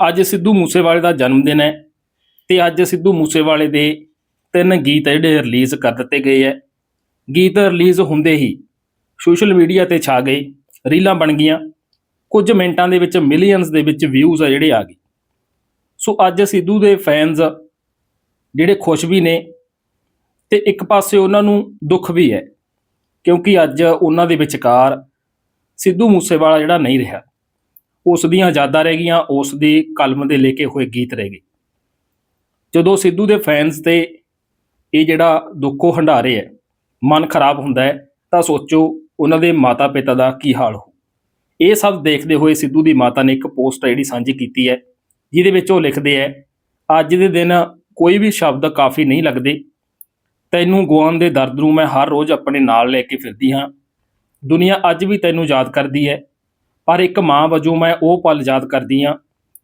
ਅੱਜ ਸਿੱਧੂ ਮੂਸੇਵਾਲੇ ਦਾ ਜਨਮ ਦਿਨ ਹੈ ਤੇ ਅੱਜ ਸਿੱਧੂ ਮੂਸੇਵਾਲੇ ਦੇ ਤਿੰਨ ਗੀਤ ਜਿਹੜੇ ਰਿਲੀਜ਼ ਕਰ ਦਿੱਤੇ ਗਏ ਹੈ ਗੀਤ ਰਿਲੀਜ਼ ਹੁੰਦੇ ਹੀ ਸੋਸ਼ਲ ਮੀਡੀਆ ਤੇ ਛਾ ਗਏ, ਰੀਲਾਂ ਬਣ ਗਈਆਂ, ਕੁਝ ਮਿੰਟਾਂ ਦੇ ਵਿੱਚ ਮਿਲੀਅਨਸ ਦੇ ਵਿੱਚ ਵਿਊਜ਼ ਆ ਜਿਹੜੇ ਆ ਗਏ। ਸੋ ਅੱਜ ਸਿੱਧੂ ਦੇ ਫੈਨਸ ਜਿਹੜੇ ਖੁਸ਼ ਵੀ ਨੇ ਤੇ ਇੱਕ ਪਾਸੇ ਉਹਨਾਂ ਨੂੰ ਦੁੱਖ ਵੀ ਹੈ ਕਿਉਂਕਿ ਅੱਜ ਉਹਨਾਂ ਦੇ ਵਿਚਕਾਰ ਸਿੱਧੂ ਮੂਸੇਵਾਲਾ ਜਿਹੜਾ ਨਹੀਂ ਰਿਹਾ। ਉਸ ਦੀਆਂ ਯਾਦਾਂ ਰਹਿ ਗਈਆਂ, ਉਸ ਦੀ ਕਲਮ ਦੇ ਲੈ ਕੇ ਹੋਏ ਗੀਤ ਰਹਿ ਗਏ। ਜਦੋਂ ਸਿੱਧੂ ਦੇ ਫੈਨਸ ਤੇ ਇਹ ਜਿਹੜਾ ਦੁੱਖੋ ਹੰਡਾਰੇ ਹੈ, ਮਨ ਖਰਾਬ ਹੁੰਦਾ ਹੈ, ਤਾਂ ਸੋਚੋ ਉਹਨਾਂ ਦੇ ਮਾਤਾ ਪਿਤਾ ਦਾ ਕੀ ਹਾਲ ਹੋ। ਇਹ ਸਭ ਦੇਖਦੇ ਹੋਏ ਸਿੱਧੂ ਦੀ ਮਾਤਾ ਨੇ ਇੱਕ ਪੋਸਟ ਜਿਹੜੀ ਸਾਂਝੀ ਕੀਤੀ ਹੈ, ਜਿਹਦੇ ਵਿੱਚ ਉਹ ਲਿਖਦੇ ਹੈ, ਅੱਜ ਦੇ ਦਿਨ ਕੋਈ ਵੀ ਸ਼ਬਦ ਕਾਫੀ ਨਹੀਂ ਲੱਗਦੇ। ਤੈਨੂੰ ਗੁਆਉਣ ਦੇ ਦਰਦ ਨੂੰ ਮੈਂ ਹਰ ਰੋਜ਼ ਆਪਣੇ ਨਾਲ ਲੈ ਕੇ ਫਿਰਦੀ ਹਾਂ। ਦੁਨੀਆ ਅੱਜ ਵੀ ਤੈਨੂੰ ਯਾਦ ਕਰਦੀ ਹੈ। ਪਰ ਇੱਕ ਮਾਂ ਵਜੋਂ ਮੈਂ ਉਹ ਪਲ ਯਾਦ ਕਰਦੀ ਹਾਂ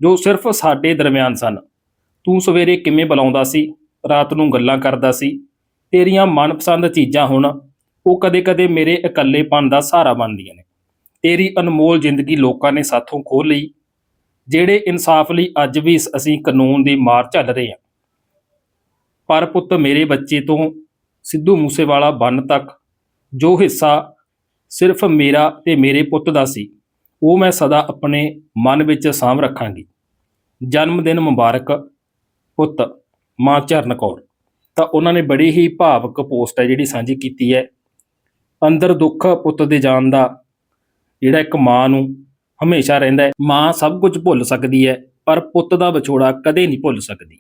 ਜੋ ਸਿਰਫ ਸਾਡੇ ਦਰਮਿਆਨ ਸਨ। ਤੂੰ ਸਵੇਰੇ ਕਿਵੇਂ ਬੁਲਾਉਂਦਾ ਸੀ? ਰਾਤ ਨੂੰ ਗੱਲਾਂ ਕਰਦਾ ਸੀ। ਤੇਰੀਆਂ ਮਨਪਸੰਦ ਚੀਜ਼ਾਂ ਹੁਣ, ਉਹ ਕਦੇ-ਕਦੇ ਮੇਰੇ ਇਕੱਲੇਪਨ ਦਾ ਸਹਾਰਾ ਬਣਦੀਆਂ ਨੇ। ਤੇਰੀ ਅਨਮੋਲ ਜ਼ਿੰਦਗੀ ਲੋਕਾਂ ਨੇ ਸਾਥੋਂ ਖੋਹ ਲਈ, ਜਿਹੜੇ ਇਨਸਾਫ ਲਈ ਅੱਜ ਵੀ ਅਸੀਂ ਕਾਨੂੰਨ ਦੀ ਮਾਰ ਝੱਲ ਰਹੇ ਹਾਂ ਪਰ ਪੁੱਤ ਮੇਰੇ ਬੱਚੇ ਤੋਂ ਸਿੱਧੂ ਮੂਸੇਵਾਲਾ ਬੰਨ ਤੱਕ ਜੋ ਹਿੱਸਾ ਸਿਰਫ ਮੇਰਾ ਤੇ ਮੇਰੇ ਪੁੱਤ ਦਾ ਸੀ। ਉਹ ਮੈਂ ਸਦਾ ਆਪਣੇ ਮਨ ਵਿੱਚ ਸਾਂਭ ਰੱਖਾਂਗੀ। ਜਨਮ ਦਿਨ ਮੁਬਾਰਕ, ਪੁੱਤ, ਮਾਂ ਚਰਨ ਕੌਰ। ਤਾਂ ਉਹਨਾਂ ਨੇ ਬੜੀ ਹੀ ਭਾਵਕ ਪੋਸਟ ਹੈ ਜਿਹੜੀ ਸਾਂਝੀ ਕੀਤੀ ਹੈ। ਅੰਦਰ ਦੁੱਖ ਪੁੱਤ ਦੇ ਜਾਣ ਦਾ ਜਿਹੜਾ ਇੱਕ ਮਾਂ ਨੂੰ ਹਮੇਸ਼ਾ ਰਹਿੰਦਾ ਹੈ। ਮਾਂ ਸਭ ਕੁਝ ਭੁੱਲ ਸਕਦੀ ਹੈ, ਪਰ ਪੁੱਤ ਦਾ ਵਿਛੋੜਾ ਕਦੇ ਨਹੀਂ ਭੁੱਲ ਸਕਦੀ।